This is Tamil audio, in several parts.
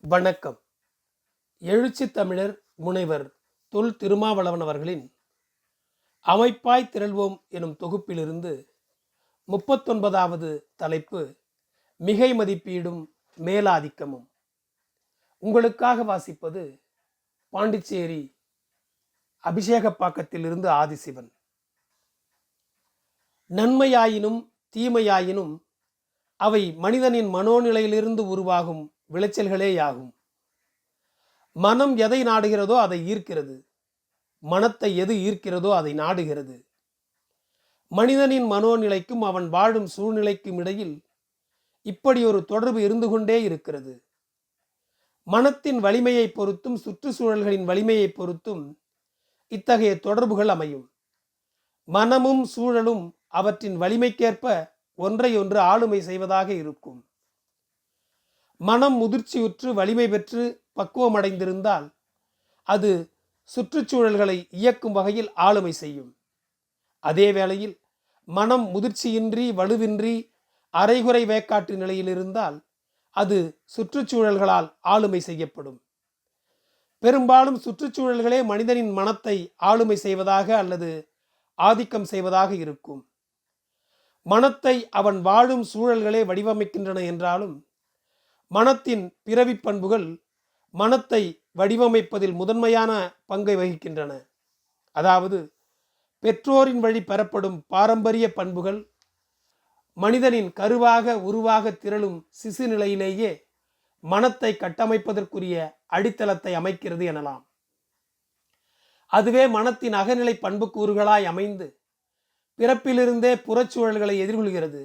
வணக்கம். எழுச்சி தமிழர் முனைவர் தொல் திருமாவளவன் அவர்களின் அமைப்பாய் திரள்வோம் எனும் தொகுப்பிலிருந்து முப்பத்தொன்பதாவது தலைப்பு மிகை மதிப்பீடும் மேலாதிக்கமும் உங்களுக்காக வாசிப்பது பாண்டிச்சேரி அபிஷேகப்பாக்கத்திலிருந்து ஆதிசிவன். நன்மையாயினும் தீமையாயினும் அவை மனிதனின் மனோநிலையிலிருந்து உருவாகும் விளைச்சல்களேயாகும். மனம் எதை நாடுகிறதோ அதை ஈர்க்கிறது. மனத்தை எது ஈர்க்கிறதோ அதை நாடுகிறது. மனிதனின் மனோநிலைக்கும் அவன் வாழும் சூழ்நிலைக்கும் இடையில் இப்படி ஒரு தொடர்பு இருந்து கொண்டே இருக்கிறது. மனத்தின் வலிமையை பொறுத்தும் சுற்றுச்சூழல்களின் வலிமையை பொறுத்தும் இத்தகைய தொடர்புகள் அமையும். மனமும் சூழலும் அவற்றின் வலிமைக்கேற்ப ஒன்றை ஒன்று ஆளுமை செய்வதாக இருக்கும். மனம் முதிர்ச்சியுற்று வலிமை பெற்று பக்குவமடைந்திருந்தால் அது சுற்றுச்சூழல்களை இயக்கும் வகையில் ஆளுமை செய்யும். அதே வேளையில் மனம் முதிர்ச்சியின்றி வலுவின்றி அரைகுறை வேக்காட்டு நிலையில் இருந்தால் அது சுற்றுச்சூழல்களால் ஆளுமை செய்யப்படும். பெரும்பாலும் சுற்றுச்சூழல்களே மனிதனின் மனத்தை ஆளுமை செய்வதாக அல்லது ஆதிக்கம் செய்வதாக இருக்கும். மனத்தை அவன் வாழும் சூழல்களே வடிவமைக்கின்றன என்றாலும் மனத்தின் பிறவி பண்புகள் மனத்தை வடிவமைப்பதில் முதன்மையான பங்கை வகிக்கின்றன. அதாவது பெற்றோரின் வழி பெறப்படும் பாரம்பரிய பண்புகள் மனிதனின் கருவாக உருவாக திரளும் சிசு நிலையிலேயே மனத்தை கட்டமைப்பதற்குரிய அடித்தளத்தை அமைக்கிறது எனலாம். அதுவே மனத்தின் அகநிலை பண்புக்கூறுகளாய் அமைந்து பிறப்பிலிருந்தே புறச்சூழல்களை எதிர்கொள்கிறது.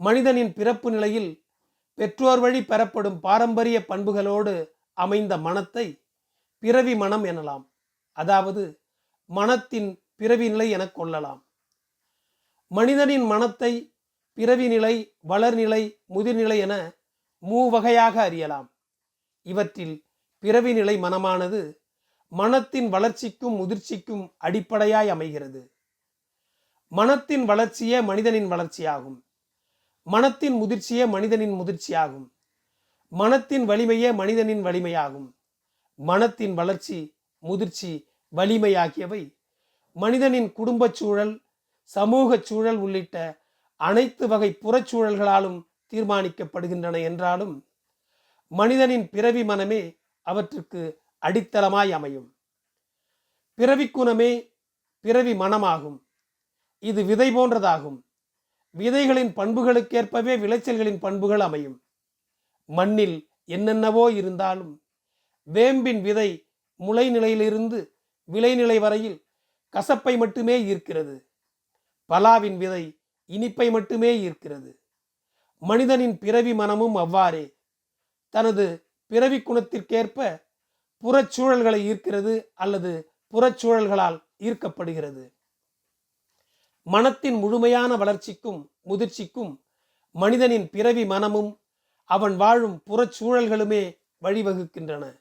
மனிதனின் பிறப்பு நிலையில் பெற்றோர் வழி பெறப்படும் பாரம்பரிய பண்புகளோடு அமைந்த மனத்தை பிறவி மனம் எனலாம். அதாவது மனத்தின் பிறவி நிலை என கொள்ளலாம். மனிதனின் மனத்தை பிறவி நிலை வளர்நிலை முதிர்நிலை என மூவகையாக அறியலாம். இவற்றில் பிறவி நிலை மனமானது மனத்தின் வளர்ச்சிக்கும் முதிர்ச்சிக்கும் அடிப்படையாய் அமைகிறது. மனத்தின் வளர்ச்சியே மனிதனின் வளர்ச்சியாகும். மனத்தின் முதிர்ச்சியே மனிதனின் முதிர்ச்சியாகும். மனத்தின் வலிமையே மனிதனின் வலிமையாகும். மனத்தின் வளர்ச்சி முதிர்ச்சி வலிமை ஆகியவை மனிதனின் குடும்பச் சூழல் சமூக சூழல் உள்ளிட்ட அனைத்து வகை புறச்சூழல்களாலும் தீர்மானிக்கப்படுகின்றன என்றாலும் மனிதனின் பிறவி மனமே அவற்றுக்கு அடித்தளமாய் அமையும். பிறவி குணமே பிறவி மனமாகும். இது விதை போன்றதாகும். விதைகளின் பண்புகளுக்கேற்பவே விளைச்சல்களின் பண்புகள் அமையும். மண்ணில் என்னென்னவோ இருந்தாலும் வேம்பின் விதை முளை நிலையிலிருந்து விளைநிலை வரையில் கசப்பை மட்டுமே ஈர்க்கிறது. பலாவின் விதை இனிப்பை மட்டுமே ஈர்க்கிறது. மனிதனின் பிறவி மனமும் அவ்வாறே. தனது பிறவி குணத்திற்கேற்ப புறச்சூழல்களை ஈர்க்கிறது அல்லது புறச்சூழல்களால் ஈர்க்கப்படுகிறது. மனத்தின் முழுமையான வளர்ச்சிக்கும் முதிர்ச்சிக்கும் மனிதனின் பிறவி மனமும் அவன் வாழும் புறச்சூழல்களுமே வழிவகுக்கின்றன.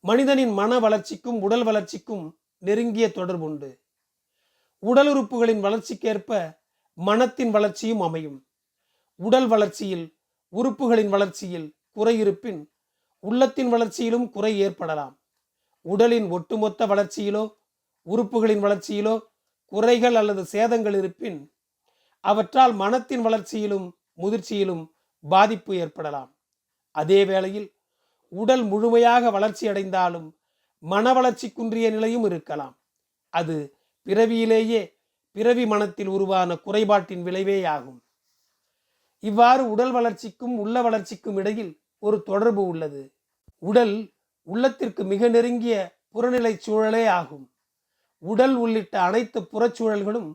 மனிதனின் மன வளர்ச்சிக்கும் உடல் வளர்ச்சிக்கும் நெருங்கிய தொடர்புண்டு. உடல் உறுப்புகளின் வளர்ச்சிக்கேற்ப மனத்தின் வளர்ச்சியும் அமையும். உடல் வளர்ச்சியில் உறுப்புகளின் வளர்ச்சியில் குறையிருப்பின் உள்ளத்தின் வளர்ச்சியிலும் குறை ஏற்படலாம். உடலின் ஒட்டுமொத்த வளர்ச்சியிலோ உறுப்புகளின் வளர்ச்சியிலோ குறைகள் அல்லது சேதங்கள் இருப்பின் அவற்றால் மனத்தின் வளர்ச்சியிலும் முதிர்ச்சியிலும் பாதிப்பு ஏற்படலாம். அதே வேளையில் உடல் முழுமையாக வளர்ச்சி அடைந்தாலும் மன வளர்ச்சி குன்றிய நிலையும் இருக்கலாம். அது பிறவியிலேயே பிறவி மனத்தில் உருவான குறைபாட்டின் விளைவேயாகும் இவ்வாறு உடல் வளர்ச்சிக்கும் உள்ள வளர்ச்சிக்கும் இடையில் ஒரு தொடர்பு உள்ளது. உடல் உள்ளத்திற்கு மிக நெருங்கிய புறநிலை சூழலே ஆகும். உடல் உள்ளிட்ட அனைத்து புறச்சூழல்களும்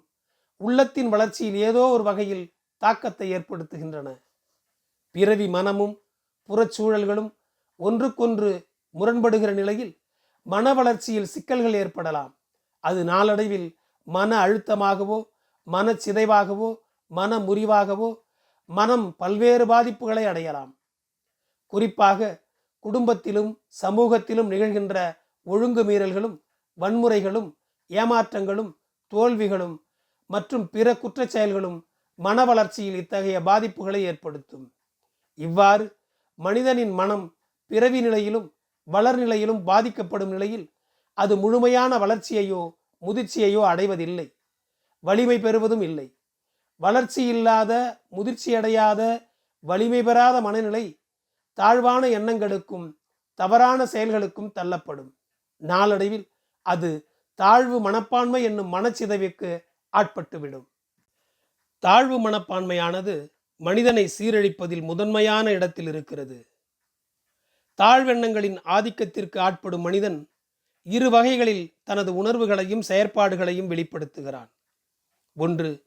உள்ளத்தின் வளர்ச்சியில் ஏதோ ஒரு வகையில் தாக்கத்தை ஏற்படுத்துகின்றன. பிறவி மனமும் புறச்சூழல்களும் ஒன்றுக்கொன்று முரண்படுகிற நிலையில் மன வளர்ச்சியில் சிக்கல்கள் ஏற்படலாம். அது நாளடைவில் மன அழுத்தமாகவோ மன சிதைவாகவோ மன முறிவாகவோ மனம் பல்வேறு பாதிப்புகளை அடையலாம். குறிப்பாக குடும்பத்திலும் சமூகத்திலும் நிகழ்கின்ற ஒழுங்கு மீறல்களும் வன்முறைகளும் ஏமாற்றங்களும் தோல்விகளும் மற்றும் பிற குற்றச் செயல்களும் மன வளர்ச்சியில் இத்தகைய பாதிப்புகளை ஏற்படுத்தும். இவ்வாறு மனிதனின் மனம் பிறவி நிலையிலும் வளர்நிலையிலும் பாதிக்கப்படும் நிலையில் அது முழுமையான வளர்ச்சியையோ முதிர்ச்சியையோ அடைவதில்லை. வலிமை பெறுவதும் இல்லை. வளர்ச்சி இல்லாத முதிர்ச்சியடையாத வலிமை பெறாத மனநிலை தாழ்வான எண்ணங்களுக்கும் தவறான செயல்களுக்கும் தள்ளப்படும். நாளடைவில் அது தாழ்வு மனப்பான்மை என்னும் மனச்சிதைவுக்கு ஆட்பட்டுவிடும் தாழ்வு மனப்பான்மையானது மனிதனை சீரழிப்பதில் முதன்மையான இடத்தில் இருக்கிறது. தாழ்வெண்ணங்களின் ஆதிக்கத்திற்கு ஆட்படும் மனிதன் இரு வகைகளில் தனது உணர்வுகளையும் செயற்பாடுகளையும் வெளிப்படுத்துகிறான். ஒன்று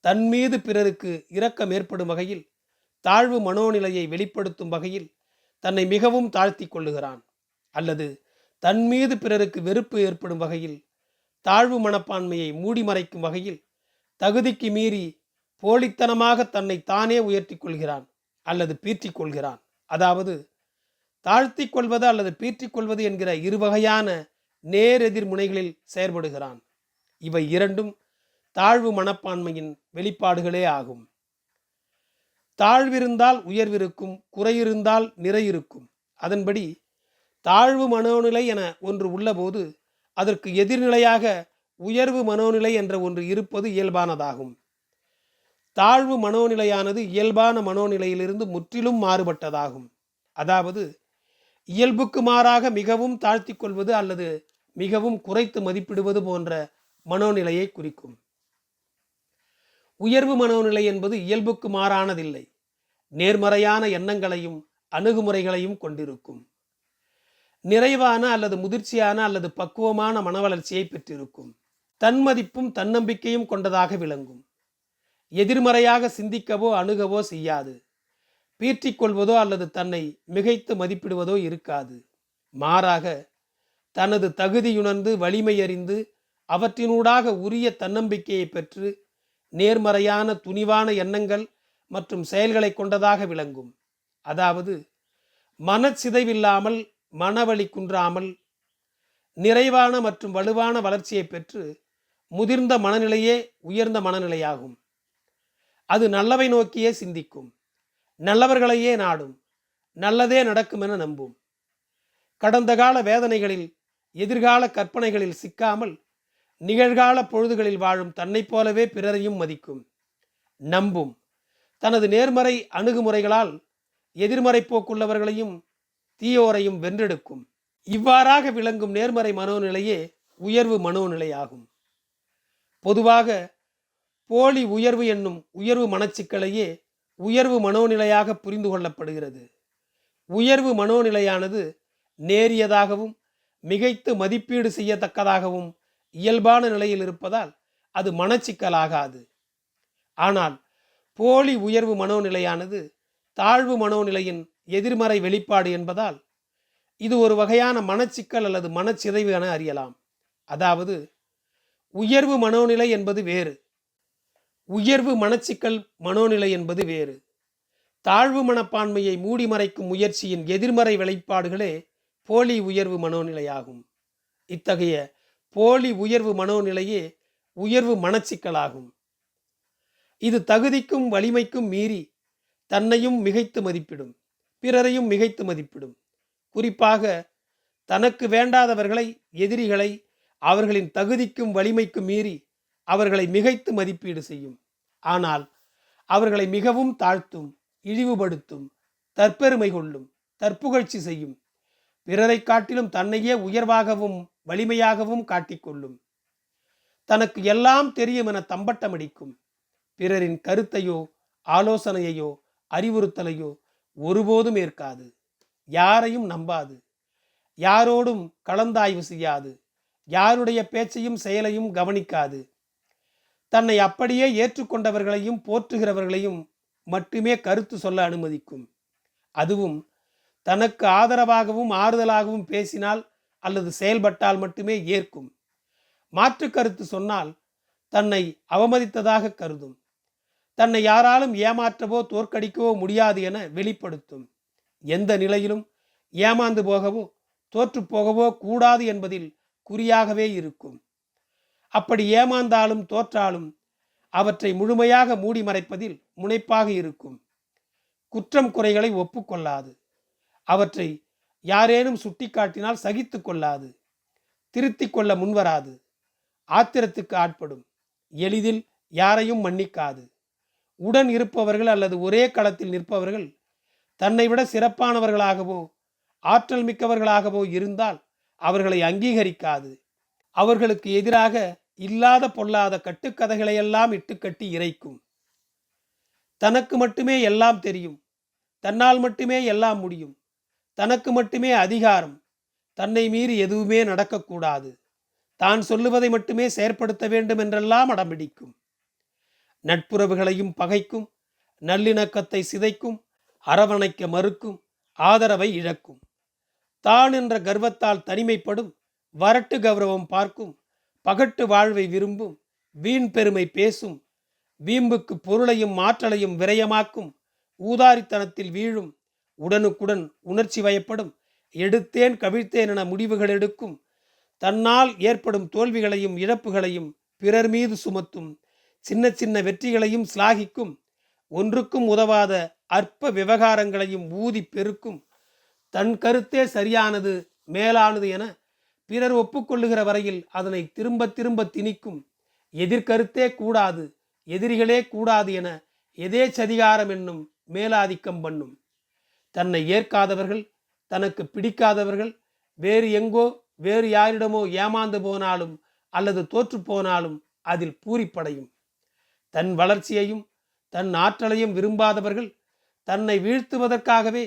தன் மீது பிறருக்கு இரக்கம் ஏற்படும் வகையில் தாழ்வு மனோநிலையை வெளிப்படுத்தும் வகையில் தன்னை மிகவும் தாழ்த்தி கொள்ளுகிறான். அல்லது தன் மீது பிறருக்கு வெறுப்பு ஏற்படும் வகையில் தாழ்வு மனப்பான்மையை மூடி மறைக்கும் வகையில் தகுதிக்கு மீறி போலித்தனமாக தன்னை தானே உயர்த்தி கொள்கிறான் அல்லது பீற்றிக் கொள்கிறான். அதாவது தாழ்த்தி கொள்வது அல்லது பீற்றிக் கொள்வது என்கிற இரு வகையான நேரெதிர் முனைகளில் செயற்படுகிறான். இவை இரண்டும் தாழ்வு மனப்பான்மையின் வெளிப்பாடுகளே ஆகும். தாழ்விருந்தால் உயர்விருக்கும் குறையிருந்தால் நிறை இருக்கும் அதன்படி தாழ்வு மனோநிலை என ஒன்று உள்ளபோது அதற்கு எதிர்நிலையாக உயர்வு மனோநிலை என்ற ஒன்று இருப்பது இயல்பானதாகும். தாழ்வு மனோநிலையானது இயல்பான மனோநிலையிலிருந்து முற்றிலும் மாறுபட்டதாகும். அதாவது இயல்புக்கு மாறாக மிகவும் தாழ்த்தி கொள்வது அல்லது மிகவும் குறைத்து மதிப்பிடுவது போன்ற மனோநிலையை குறிக்கும். உயர்வு மனோநிலை என்பது இயல்புக்கு மாறானதில்லை. நேர்மறையான எண்ணங்களையும் அணுகுமுறைகளையும் கொண்டிருக்கும். நிறைவான அல்லது முதிர்ச்சியான அல்லது பக்குவமான மனவளர்ச்சியை பெற்றிருக்கும். தன்மதிப்பும் தன்னம்பிக்கையும் கொண்டதாக விளங்கும். எதிர்மறையாக சிந்திக்கவோ அணுகவோ செய்யாது. பீற்றிக்கொள்வதோ அல்லது தன்னை மிகைத்து மதிப்பிடுவதோ இருக்காது. மாறாக தனது தகுதியுணர்ந்து வலிமையறிந்து அவற்றினூடாக உரிய தன்னம்பிக்கையை பெற்று நேர்மறையான துணிவான எண்ணங்கள் மற்றும் செயல்களை கொண்டதாக விளங்கும். அதாவது மனச்சிதைவில்லாமல் மனவழி குன்றாமல் நிறைவான மற்றும் வலுவான வளர்ச்சியை பெற்று முதிர்ந்த மனநிலையே உயர்ந்த மனநிலையாகும். அது நல்லவை நோக்கியே சிந்திக்கும். நல்லவர்களையே நாடும். நல்லதே நடக்கும் என நம்பும். கடந்த கால வேதனைகளில் எதிர்கால கற்பனைகளில் சிக்காமல் நிகழ்கால பொழுதுகளில் வாழும் தன்னைப் போலவே பிறரையும் மதிக்கும். நம்பும். தனது நேர்மறை அணுகுமுறைகளால் எதிர்மறை போக்குள்ளவர்களையும் தீயோரையும் வென்றெடுக்கும். இவ்வாறாக விளங்கும் நேர்மறை மனோநிலையே உயர்வு மனோநிலையாகும். பொதுவாக போலி உயர்வு என்னும் உயர்வு மனச்சிக்கலையே உயர்வு மனோநிலையாக புரிந்து கொள்ளப்படுகிறது. உயர்வு மனோநிலையானது நேரியதாகவும் மிகைத்து மதிப்பீடு செய்யத்தக்கதாகவும் இயல்பான நிலையில் இருப்பதால் அது மனச்சிக்கலாகாது. ஆனால் போலி உயர்வு மனோநிலையானது தாழ்வு மனோநிலையின் எதிர்மறை வெளிப்பாடு என்பதால் இது ஒரு வகையான மனச்சிக்கல் அல்லது மனச்சிதைவு என அறியலாம். அதாவது உயர்வு மனோநிலை என்பது வேறு. உயர்வு மனச்சிக்கல் மனோநிலை என்பது வேறு. தாழ்வு மனப்பான்மையை மூடி மறைக்கும் முயற்சியின் எதிர்மறை வெளிப்பாடுகளே போலி உயர்வு மனோநிலையாகும். இத்தகைய போலி உயர்வு மனோநிலையே உயர்வு மனச்சிக்கலாகும். இது தகுதிக்கும் வலிமைக்கும் மீறி தன்னையும் மிகைத்து மதிப்பிடும். பிறரையும் மிகைத்து மதிப்பிடும். குறிப்பாக தனக்கு வேண்டாதவர்களை எதிரிகளை அவர்களின் தகுதிக்கும் வலிமைக்கும் மீறி அவர்களை மிகைத்து மதிப்பீடு செய்யும். ஆனால் அவர்களை மிகவும் தாழ்த்தும் இழிவுபடுத்தும் தற்பெருமை கொள்ளும் தற்புகழ்ச்சி செய்யும் பிறரை காட்டிலும் தன்னையே உயர்வாகவும் வலிமையாகவும் காட்டிக்கொள்ளும் தனக்கு எல்லாம் தெரியும் என தம்பட்டமடிக்கும். பிறரின் கருத்தையோ ஆலோசனையையோ அறிவுறுத்தலையோ ஒருபோதும் ஏற்காது. யாரையும் நம்பாது. யாரோடும் கலந்தாய்வு செய்யாது. யாருடைய பேச்சையும் செயலையும் கவனிக்காது. தன்னை அப்படியே ஏற்றுக்கொண்டவர்களையும் போற்றுகிறவர்களையும் மட்டுமே கருத்து சொல்ல அனுமதிக்கும். அதுவும் தனக்கு ஆதரவாகவும் ஆறுதலாகவும் பேசினால் அல்லது செயல்பட்டால் மட்டுமே ஏற்கும். மாற்று கருத்து சொன்னால் தன்னை அவமதித்ததாக கருதும். தன்னை யாராலும் ஏமாற்றவோ தோற்கடிக்கவோ முடியாது என வெளிப்படுத்தும். எந்த நிலையிலும் ஏமாந்து போகவோ தோற்று போகவோ கூடாது என்பதில் குறியாகவே இருக்கும். அப்படி ஏமாந்தாலும் தோற்றாலும் அவற்றை முழுமையாக மூடி மறைப்பதில் முனைப்பாக இருக்கும். குற்றம் குறைகளை ஒப்புக்கொள்ளாது. அவற்றை யாரேனும் சுட்டிக்காட்டினால் சகித்து கொள்ளாது. திருத்தி கொள்ள முன்வராது. ஆத்திரத்துக்கு ஆட்படும். எளிதில் யாரையும் மன்னிக்காது. உடன் இருப்பவர்கள் அல்லது ஒரே களத்தில் நிற்பவர்கள் தன்னை விட சிறப்பானவர்களாகவோ ஆற்றல் மிக்கவர்களாகவோ இருந்தால் அவர்களை அங்கீகரிக்காது. அவர்களுக்கு எதிராக இல்லாத பொல்லாத கட்டுக்கதைகளையெல்லாம் இட்டுக்கட்டி இறைக்கும். தனக்கு மட்டுமே எல்லாம் தெரியும். தன்னால் மட்டுமே எல்லாம் முடியும். தனக்கு மட்டுமே அதிகாரம். தன்னை மீறி எதுவுமே நடக்கக்கூடாது. தான் சொல்லுவதை மட்டுமே செயற்படுத்த வேண்டும் என்றெல்லாம் அடம்பிடிக்கும் நட்புறவுகளையும் பகைக்கும் நல்லிணக்கத்தை சிதைக்கும் அரவணைக்க மறுக்கும் ஆதரவை இழக்கும். தான் என்ற கர்வத்தால் தனிமைப்படும் வரட்டு கௌரவம் பார்க்கும் பகட்டு வாழ்வை விரும்பும் வீண் பெருமை பேசும் வீம்புக்கு பொருளையும் மாற்றலையும் விரயமாக்கும் ஊதாரித்தனத்தில் வீழும் உடனுக்குடன் உணர்ச்சி வயப்படும் எடுத்தேன் கவிழ்த்தேன் என முடிவுகள் எடுக்கும் தன்னால் ஏற்படும் தோல்விகளையும் இழப்புகளையும் பிறர் மீது சுமத்தும் சின்ன சின்ன வெற்றிகளையும் சிலாகிக்கும். ஒன்றுக்கும் உதவாத அற்ப விவகாரங்களையும் ஊதி பெருக்கும். தன் கருத்தே சரியானது மேலானது என பிறர் ஒப்புக்கொள்ளுகிற வரையில் அதனை திரும்ப திரும்ப திணிக்கும். எதிர்கருத்தே கூடாது எதிரிகளே கூடாது என எதேச்சதிகாரம் என்னும் மேலாதிக்கம் பண்ணும். தன்னை ஏற்காதவர்கள் தனக்கு பிடிக்காதவர்கள் வேறு எங்கோ வேறு யாரிடமோ ஏமாந்து போனாலும் அல்லது தோற்று போனாலும் அதில் பூரிப்படையும். தன் வளர்ச்சியையும் தன் ஆற்றலையும் விரும்பாதவர்கள் தன்னை வீழ்த்துவதற்காகவே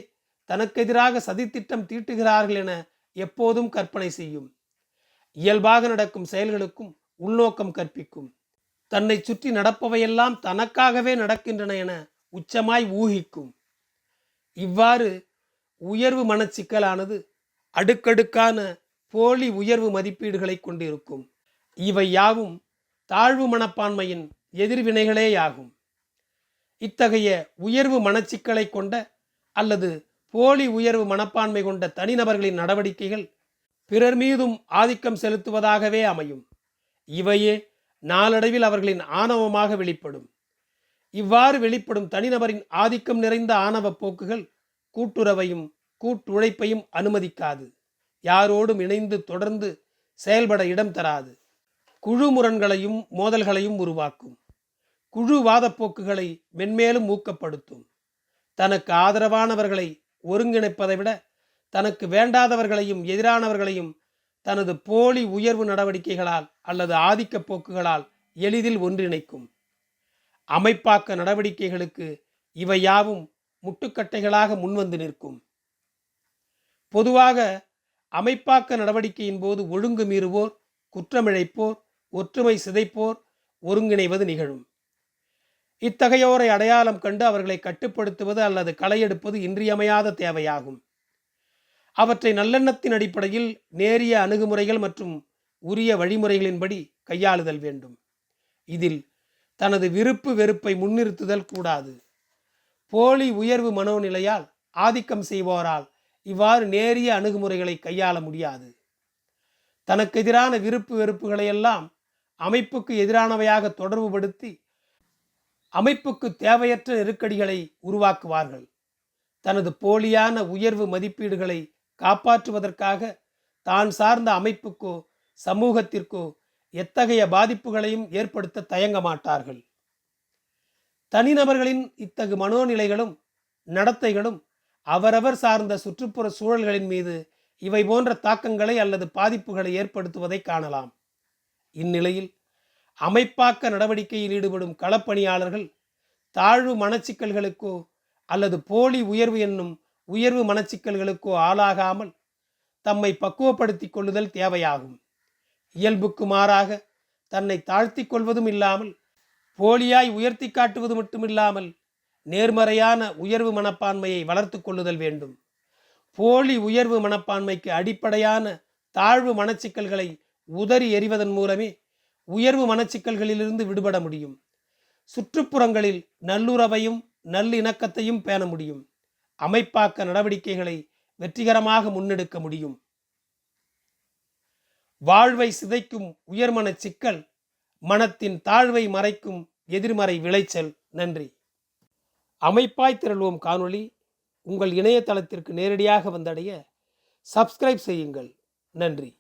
தனக்கெதிராக சதித்திட்டம் தீட்டுகிறார்கள் என எப்போதும் கற்பனை செய்யும். இயல்பாக நடக்கும் செயல்களுக்கும் உள்நோக்கம் கற்பிக்கும். தன்னை சுற்றி நடப்பவையெல்லாம் தனக்காகவே நடக்கின்றன என உச்சமாய் ஊகிக்கும். இவ்வாறு உயர்வு மனச்சிக்கலானது அடுக்கடுக்கான போலி உயர்வு மதிப்பீடுகளை கொண்டிருக்கும். இவை யாவும் தாழ்வு மனப்பான்மையின் எதிர்வினைகளேயாகும். இத்தகைய உயர்வு மனச்சிக்கலை கொண்ட அல்லது போலி உயர்வு மனப்பான்மை கொண்ட தனிநபர்களின் நடவடிக்கைகள் பிறர் மீதும் ஆதிக்கம் செலுத்துவதாகவே அமையும். இவையே நாளடைவில் அவர்களின் ஆணவமாக வெளிப்படும். இவ்வாறு வெளிப்படும் தனிநபரின் ஆதிக்கம் நிறைந்த ஆணவ போக்குகள் கூட்டுறவையும் கூட்டுழைப்பையும் அனுமதிக்காது. யாரோடும் இணைந்து தொடர்ந்து செயல்பட இடம் தராது. குழு முரண்களையும் மோதல்களையும் உருவாக்கும். குழுவாத போக்குகளை மென்மேலும் ஊக்கப்படுத்தும். தனக்கு ஆதரவானவர்களை ஒருங்கிணைப்பதை விட தனக்கு வேண்டாதவர்களையும் எதிரானவர்களையும் தனது போலி உயர்வு நடவடிக்கைகளால் அல்லது ஆதிக்க போக்குகளால் எளிதில் ஒன்றிணைக்கும். அமைப்பாக்க நடவடிக்கைகளுக்கு இவை யாவும் முட்டுக்கட்டைகளாக முன்வந்து நிற்கும். பொதுவாக அமைப்பாக்க நடவடிக்கையின் போது ஒழுங்கு மீறுவோர் குற்றமிழைப்போர் ஒற்றுமை சிதைப்போர் ஒருங்கிணைவது நிகழும். இத்தகையோரை அடையாளம் கண்டு அவர்களை கட்டுப்படுத்துவது அல்லது களையெடுப்பது இன்றியமையாத தேவையாகும். அவற்றை நல்லெண்ணத்தின் அடிப்படையில் நேரிய அணுகுமுறைகள் மற்றும் உரிய வழிமுறைகளின்படி கையாளுதல் வேண்டும். இதில் தனது விருப்பு வெறுப்பை முன்னிறுத்துதல் கூடாது. போலி உயர்வு மனோநிலையால் ஆதிக்கம் செய்வோரால் இவ்வாறு நேரிய அணுகுமுறைகளை கையாள முடியாது. தனக்கு எதிரான விருப்பு வெறுப்புகளையெல்லாம் அமைப்புக்கு எதிரானவையாக தொடர்புபடுத்தி அமைப்புக்கு தேவையற்ற நெருக்கடிகளை உருவாக்குவார்கள். தனது போலியான உயர்வு மதிப்பீடுகளை காப்பாற்றுவதற்காக தான் சார்ந்த அமைப்புக்கோ சமூகத்திற்கோ எத்தகைய பாதிப்புகளையும் ஏற்படுத்த தயங்க மாட்டார்கள். தனிநபர்களின் இத்தகு மனோநிலைகளும் நடத்தைகளும் அவரவர் சார்ந்த சுற்றுப்புற சூழல்களின் மீது இவை போன்ற தாக்கங்களை அல்லது பாதிப்புகளை ஏற்படுத்துவதை காணலாம். இந்நிலையில் அமைப்பாக்க நடவடிக்கையில் ஈடுபடும் களப்பணியாளர்கள் தாழ்வு மனச்சிக்கல்களுக்கோ அல்லது போலி உயர்வு என்னும் உயர்வு மனச்சிக்கல்களுக்கோ ஆளாகாமல் தம்மை பக்குவப்படுத்திக் கொள்ளுதல் தேவையாகும். இயல்புக்கு மாறாக தன்னை தாழ்த்தி கொள்வதும் இல்லாமல் போலியாய் உயர்த்தி காட்டுவது மட்டுமில்லாமல் நேர்மறையான உயர்வு மனப்பான்மையை வளர்த்து கொள்ளுதல் வேண்டும். போலி உயர்வு மனப்பான்மைக்கு அடிப்படையான தாழ்வு மனச்சிக்கல்களை உதறி எறிவதன் மூலமே உயர்வு மனச்சிக்கல்களிலிருந்து விடுபட முடியும். சுற்றுப்புறங்களில் நல்லுறவையும் நல்லிணக்கத்தையும் பேண முடியும். அமைப்பாக்க நடவடிக்கைகளை வெற்றிகரமாக முன்னெடுக்க முடியும். வாழ்வை சிதைக்கும் உயர்மன சிக்கல் மனத்தின் தாழ்வை மறைக்கும் எதிர்மறை விளைச்சல். நன்றி. அமைப்பாய் திரள்வோம் காணொளி. உங்கள் இணையதளத்திற்கு நேரடியாக வந்தடைய சப்ஸ்கிரைப் செய்யுங்கள். நன்றி.